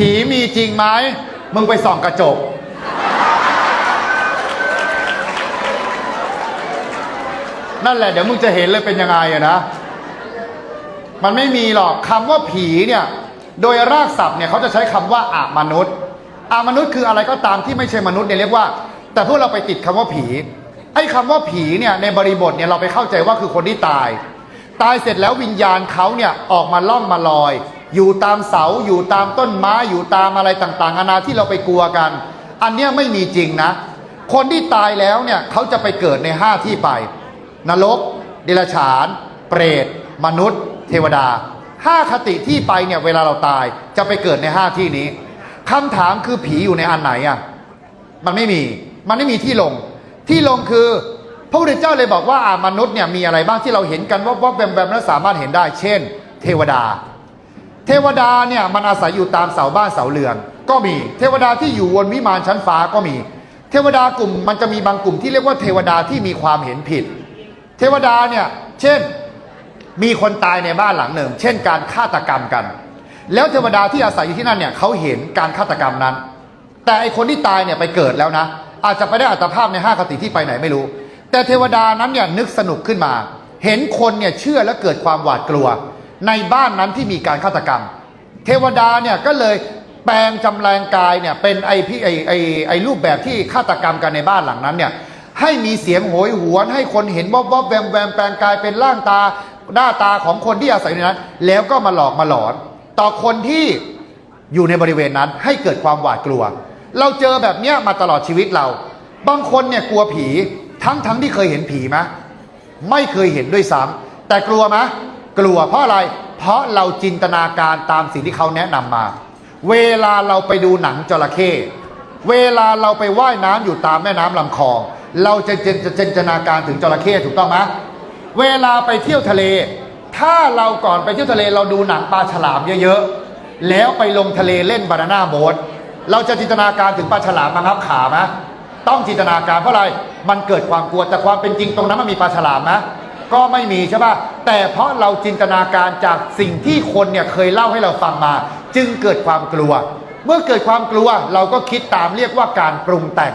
ผีมีจริงไหม มึงไปส่องกระจก นั่นแหละเดี๋ยวมึงจะเห็นเลยเป็นยังไงอะนะ มันไม่มีหรอกคำว่าผีเนี่ย โดยรากศัพท์เนี่ยเขาจะใช้คำว่าอามนุษย์ อามนุษย์คืออะไรก็ตามที่ไม่ใช่มนุษย์เนี่ยเรียกว่า แต่พวกเราไปติดคำว่าผี ไอ้คำว่าผีเนี่ยในบริบทเนี่ยเราไปเข้าใจว่าคือคนที่ตาย ตายเสร็จแล้ววิญญาณเขาเนี่ยออกมาล่องมาลอย อยู่ตามเสาอยู่ตามต้นไม้อยู่ตามอะไรต่างๆนานาที่เราไปกลัวกัน อันเนี้ยไม่มีจริงนะ คนที่ตายแล้วเนี่ยเขาจะไปเกิดในห้าที่ไป นรกเดรัจฉาน เปรต มนุษย์ เทวดาห้าคติที่ไปเนี่ยเวลาเราตายจะไปเกิดในห้าที่นี้คำถามคือผีอยู่ในอันไหนอะมันไม่มีมันไม่มีที่ลง ที่ลงคือพระพุทธเจ้าเลยบอกว่าอามนุษย์เนี่ยมีอะไรบ้างที่เราเห็นกันว่าว่าแบมแบมแล้วสามารถเห็นได้ เช่น เทวดา เทวดาเนี่ยมันอาศัยอยู่ตามเสาบ้านเสาเรือน ก็มี เทวดาที่อยู่บนวิมานชั้นฟ้าก็มี เทวดากลุ่มมันจะมีบางกลุ่มที่เรียกว่าเทวดาที่มีความเห็นผิด เทวดาเนี่ยเช่นมีคนตายในบ้านหลังหนึ่ง เช่นการฆาตกรรมกัน แล้วเทวดาที่อาศัยอยู่ที่นั่นเนี่ยเขาเห็นการฆาตกรรมนั้น แต่ไอคนที่ตายเนี่ยไปเกิดแล้วนะ อาจจะไปได้อัตภาพในห้าคติที่ไปไหนไม่รู้ แต่เทวดานั้นเนี่ยนึกสนุกขึ้นมา เห็นคนเนี่ยเชื่อและเกิดความหวาดกลัว ในบ้านนั้นที่มีการฆาตกรรม เทวดาเนี่ยก็เลยแปลงจำแรงกายเนี่ยเป็นไอพี่ไอไอไอรูปแบบที่ฆาตกรรมกันในบ้านหลังนั้นเนี่ยให้มีเสียงโหยหวน ให้คนเห็นวอบวอบแวมแวมแปลงกายเป็นร่างตาหน้าตาของคนที่อาศัยในนั้น แล้วก็มาหลอกมาหลอน ต่อคนที่อยู่ในบริเวณนั้นให้เกิดความหวาดกลัว เราเจอแบบเนี้ยมาตลอดชีวิตเรา บางคนเนี่ยกลัวผีทั้งทั้งที่เคยเห็นผีไหมไม่เคยเห็นด้วยซ้ำแต่กลัวไหม กลัวเพราะอะไร เพราะเราจินตนาการตามสิ่งที่เขาแนะนำมา เวลาเราไปดูหนังจระเข้เวลาเราไปว่ายน้ำอยู่ตามแม่น้ำลำคลอง เราจะจินจะจินตนาการถึงจระเข้ถูกต้องไหมเวลาไปเที่ยวทะเล ถ้าเราก่อนไปเที่ยวทะเลเราดูหนังปลาฉลามเยอะๆแล้วไปลงทะเลเล่นบานาน่าโบ๊ทเราจะจินตนาการถึงปลาฉลามบังคับขาไหมต้องจินตนาการเพราะอะไรมันเกิดความกลัวแต่ความเป็นจริงตรงนั้นมันมีปลาฉลามไหม ก็ไม่มีใช่ป่ะแต่เพราะเราจินตนาการจากสิ่งที่คนเนี่ยเคยเล่าให้เราฟังมา จึงเกิดความกลัว เมื่อเกิดความกลัวเราก็คิดตามเรียกว่าการปรุงแต่ง